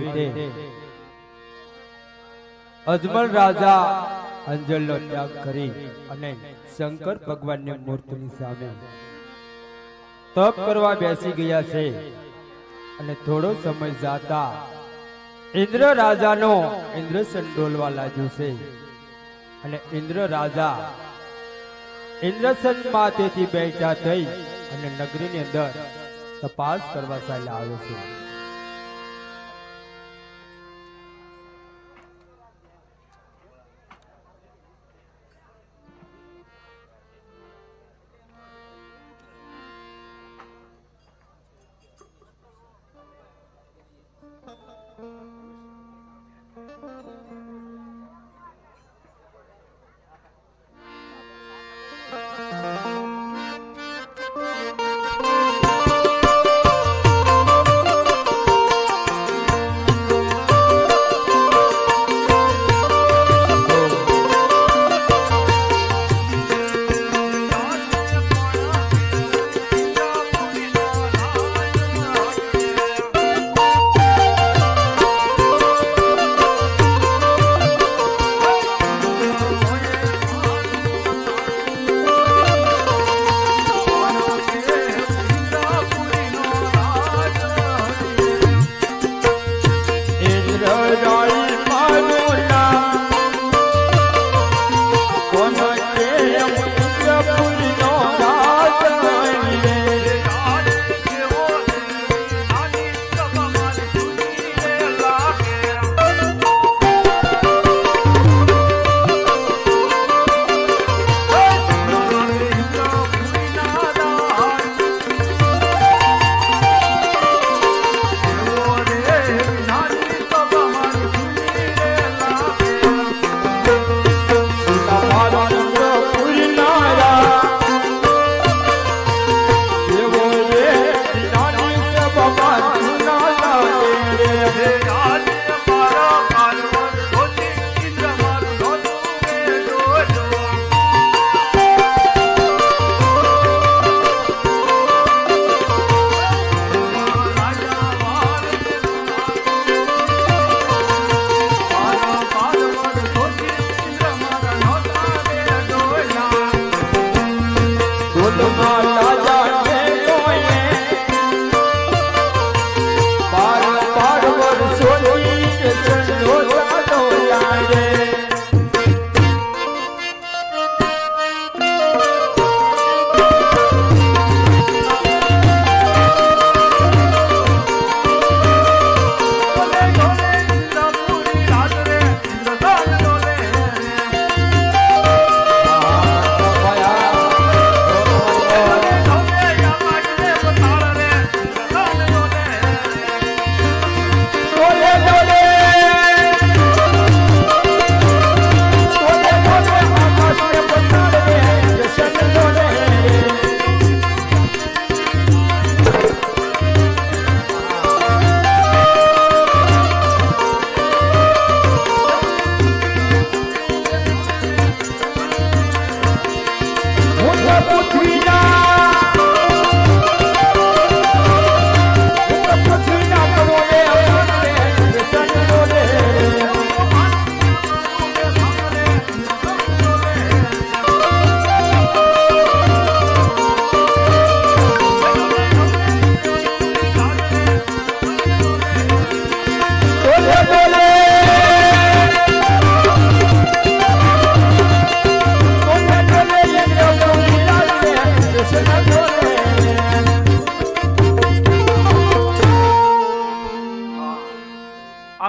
રીતે અજમલ રાજા અંજલનો ત્યાગ કરી અને શંકર ભગવાનની મૂર્તિની સામે તપ કરવા બેસી ગયા છે. અને થોડો સમય જાતા ઇન્દ્ર રાજાનો ઇન્દ્રસન ડોલવા લાગ્યો છે. અને ઇન્દ્ર રાજા ઇન્દ્રસન માથેથી બેઠા થઈ અને નગરીની અંદર તપાસ કરવા ચાલ્યા આવે છે.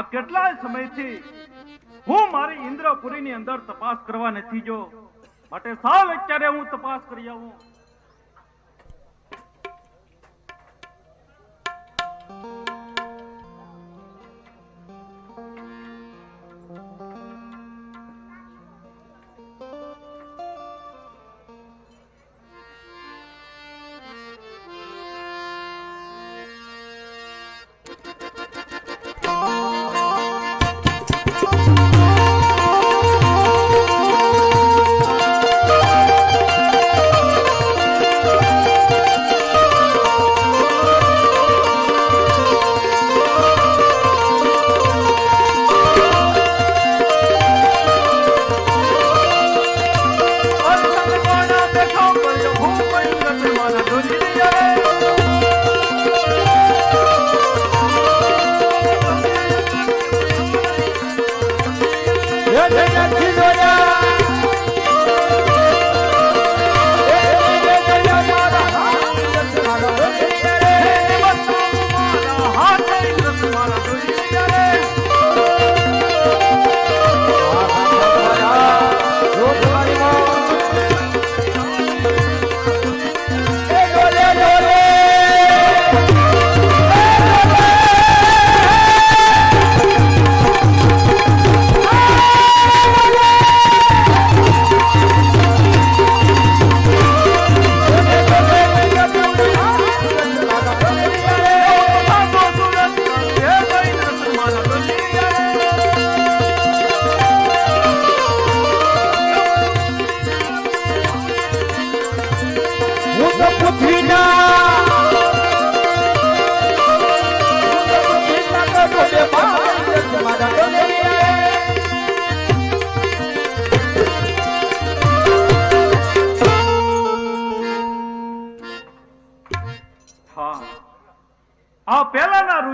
આ કેટલાય સમયથી હું મારી ઇન્દ્રપુરીની અંદર તપાસ કરવા નથી જો માટે સાવ અત્યારે હું તપાસ કરી આવું.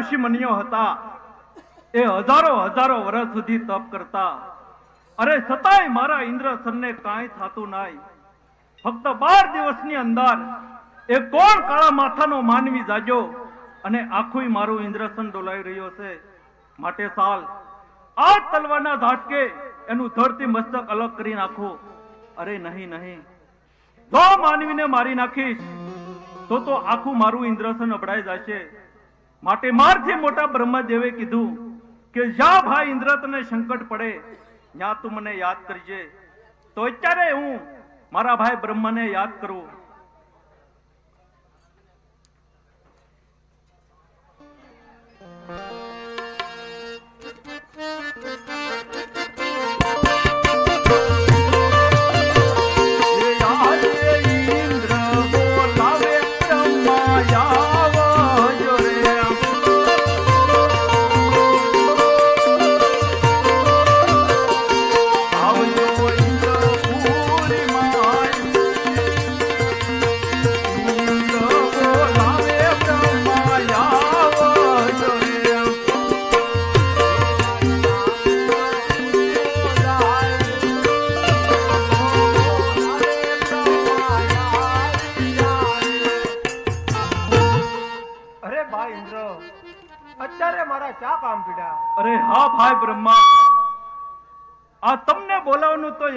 ઋષિ મુનિઓ હતા. એ હજારો હજારો વર્ષ સુધી તપ કરતા. અરે છતાંય મારા ઇન્દ્રસનને કાંઈ થતું નહીં ફક્ત બાર દિવસની અંદર એ કોણ કાળા માથાનો માનવી જાજો અને આખું મારું ઇન્દ્રસન ડોલાઈ રહ્યો છે. માટે સાલ, આ તલવારના ધાટકે એનું ધરતી મસ્તક અલગ કરી નાખો. અરે નહીં નહીં. જો માનવીને મારી નાખીશ, તો તો આખું મારું ઇન્દ્રસન અબડાઈ જશે. માટે મારથી મોટા બ્રહ્મદેવે કીધું કે જ્યાં ભાઈ ઇન્દ્ર તને સંકટ પડે. ત્યાં તું મને યાદ કરજે. તો અત્યારે હું મારા ભાઈ બ્રહ્મને યાદ કરું.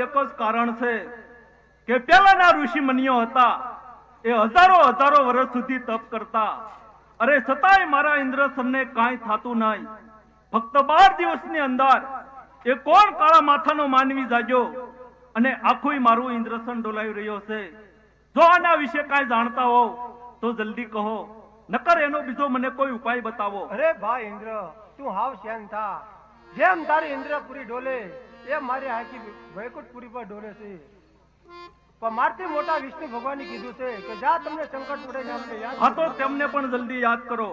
એક જ કારણ છે કે પેલાના ઋષિ મુનિઓ હતા, એ હજારો હજારો વર્ષ સુધી તપ કરતા. અરે છતાંય મારા ઇન્દ્રસનને કાંઈ થતું નહીં. ફક્ત બાર દિવસની અંદર એ કોણ કાળા માથાનો માનવી જાજો અને આખું મારું ઇન્દ્રસન ડોલાઈ રહ્યો છે. જો આના વિશે કાંઈ જાણતા હોવ, તો જલ્દી કહો. નકર એનો બીજો મને કોઈ ઉપાય બતાવો. અરે ભાઈ ઇન્દ્ર, તું હાવ શાંત થા. જેમ તારી ઇન્દ્રપુરી ડોલે એમ મારી હાકી વૈકુંઠપુરી પર ડોલે છે. પણ મારથી મોટા વિષ્ણુ ભગવાને કીધું છે કે જા તમને સંકટ પડે ને યાદ હા તો તેમને પણ જલ્દી યાદ કરો.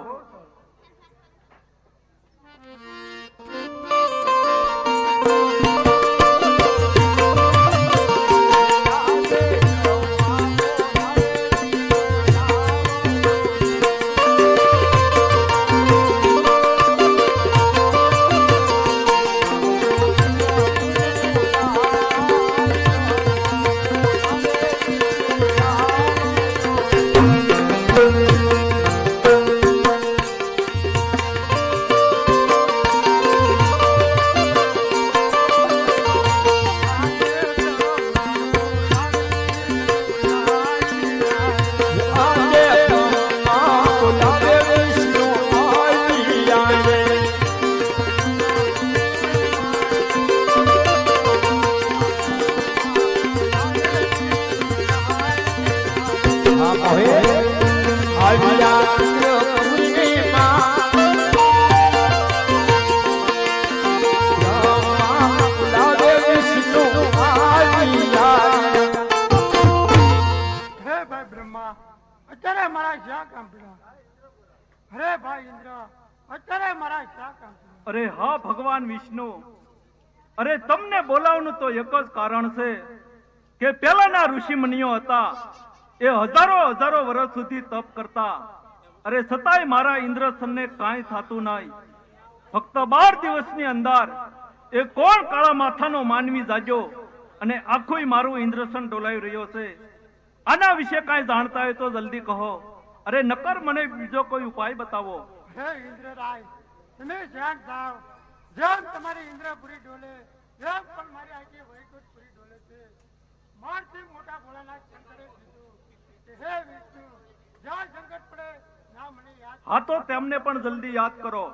અરે ઇન્દ્ર અત્યારે મારા કામ અરે હા ભગવાન વિષ્ણુ. અરે તમને બોલાવવાનું તો એક જ કારણ છે કે પેલાના ઋષિ મુનિઓ હતા એ હજારો હજારો વર્ષ સુધી તપ કરતા. અરે છતાંય મારા ઇન્દ્રસનને કાંઈ થતું નહીં. ફક્ત બાર દિવસની અંદર એ કોણ કાળા માથાનો માનવી જાજો અને આખું મારું ઇન્દ્રસન ડોલાઈ રહ્યો છે? આના વિશે કાંઈ જાણતા હોય તો જલ્દી કહો. અરે નકર મને બીજો કોઈ ઉપાય બતાવો. હે ઇન્દ્રરાય, તમે શાંત થાવ જેમ તમારી ઇન્દ્રપુરી ડોલે એમ પણ મારી આખી વૈકુંઠપુરી ડોલે છે. મારથી મોટા ભોળાનાથ શંકરે કીધું કે હે વિષ્ણુ જ્યાં સંકટ પડે ના મને યાદ હા તો તેમને પણ જલ્દી યાદ કરો.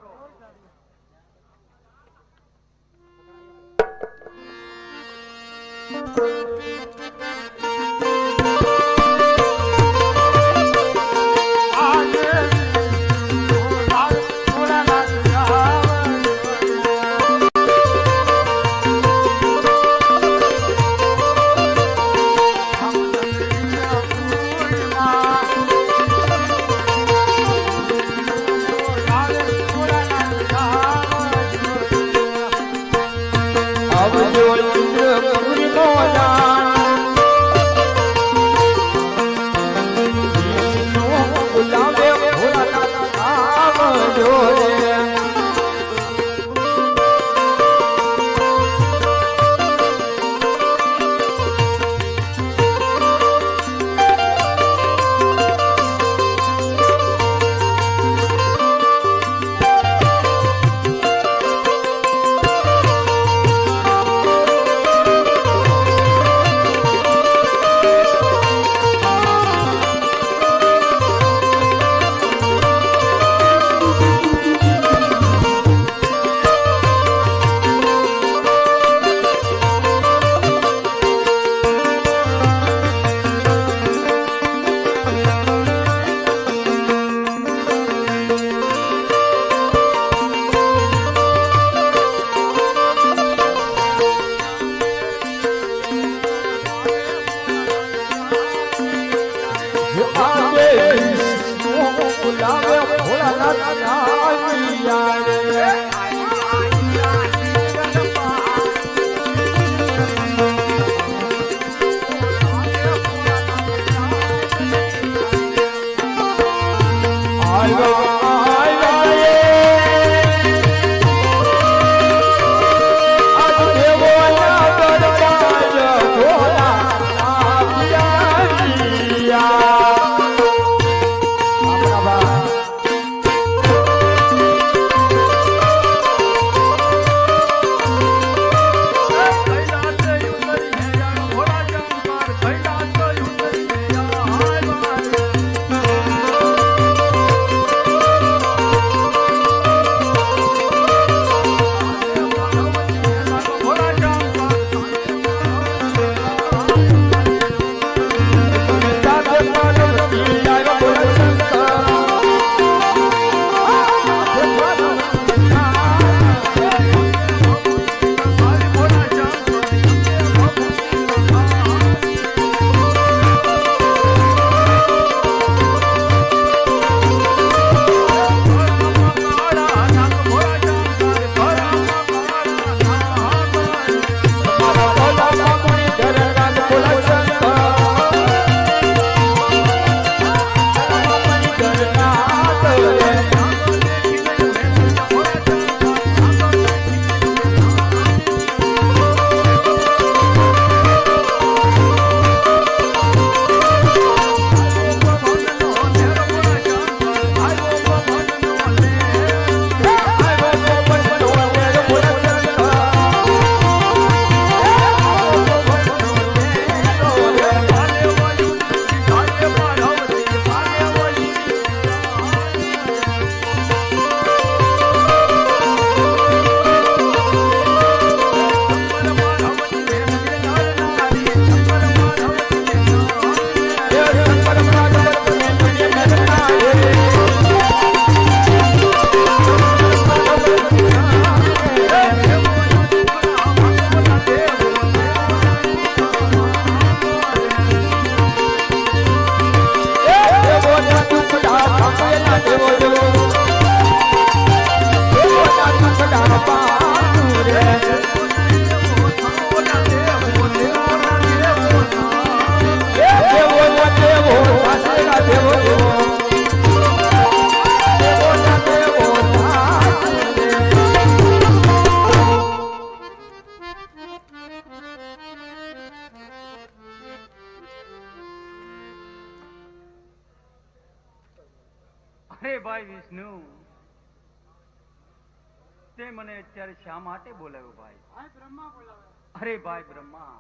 મને અત્યારે શા માટે બોલાવ્યો ભાઈ? બ્રહ્મા બોલાવ્યો અરે ભાઈ બ્રહ્મા.